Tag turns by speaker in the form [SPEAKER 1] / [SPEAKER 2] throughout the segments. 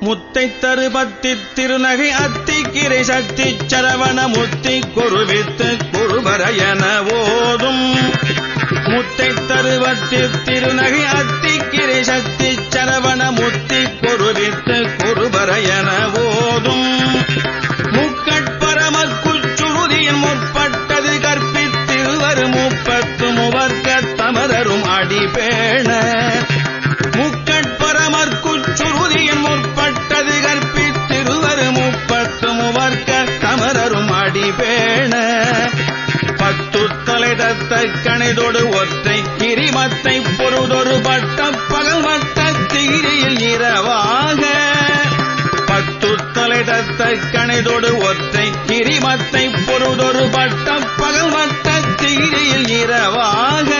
[SPEAKER 1] முத்தை தருபத்தி திருநகை அத்திக்கிரை சத்தி சரவண முத்தி குருவித்து குருபர என ஓதும். முத்தை தருவத்தி திருநகை அத்திக்கிரை சத்தி சரவண முத்தி குருவித்து குருபர என ஓதும். முக்கட்பரமக்குச்சுருதியின் முற்பட்டது கற்பித்திருவர் முப்பத்து முவர்க்க தமரரும் அடிபேண. தமரரும் அடிபேண பத்து தலை தத்த கணைதொடு ஒற்றை கிரிமத்தை பொருதொரு பட்ட பகல் வட்ட தீரியில் இரவாக. பத்து தலை தத்த கணைதொடு ஒற்றை கிரிமத்தை பொருதொரு பட்ட பகல் வட்ட தீரியில் இரவாக.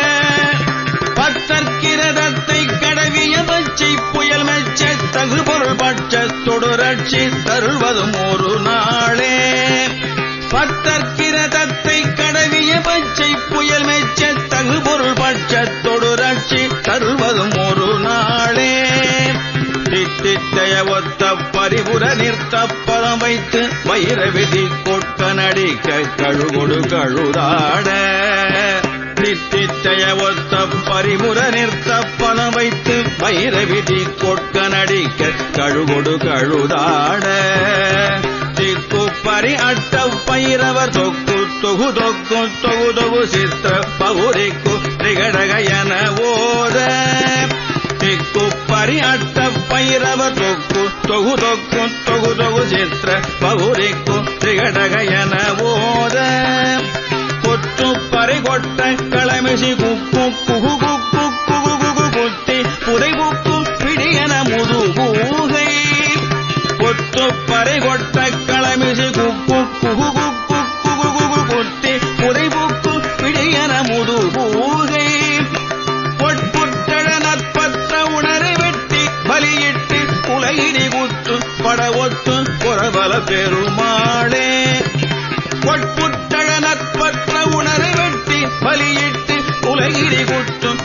[SPEAKER 1] பத்தற்கிரதத்தை கடவிய மச்சை புயல் மச்ச தகு பொருள் பட்ச தொடுரட்சி தருவதும் ஒரு நாளே. பத்தற்கிரதத்தை கடவிய பச்சை புயல் மெச்ச தகு பொருள் பட்ச தொடுரட்சி தருவதும் ஒரு நாளே. தித்தித்தைய ஒத்த பரிபுர நிறுத்த பதம் வைத்து வைர விதி கொட்ட நடிக்க கழுகொடு கழுதாட. தித்தித்தைய ஒத்த பரிபுர நிறுத்த பதம் வைத்து வைர விதி கொட்ட நடிக்க கழுகொடு கழுதாட. ಹರಿ ಅಟ್ಟವ್ ಪೈರವರ್ ತೊಕ್ಕು ತೊಗು ತೊಕ್ಕು ತೊಗುದೊಗು ಚಿತ್ರ ಪೌರಿಕ್ಕು ತ್ರಿಗಡಗಯನ ಓದ ತಿಕ್ಕು ಪರಿ ಅಟ್ಟವ್ ಪೈರವ ತೊಕ್ಕು ತೊಗು ತೊಕ್ಕು ತೊಗುದೊಗು ಚಿತ್ರ ಪೌರಿಕ್ಕು ತ್ರಿಗಡಗಯನ ಓದ ಕೊಟ್ಟು ಪರಿಗೊಟ್ಟ ಕಳಮಿಸಿ ಕುಕ್ಕು ಕುಹುಗು தக்களமிசு குப்பு குகு குப்பு குகு குகு கொத்தி புதை புக்கு பிழையன முது பூகை. பொட்புட்டழ நற்பற்ற உணரை வெட்டி பலியிட்டு உலகினி குத்து பெருமாளே பொட்புட்டழ உணரை வெட்டி பலியிட்டு உலகினி குத்தும்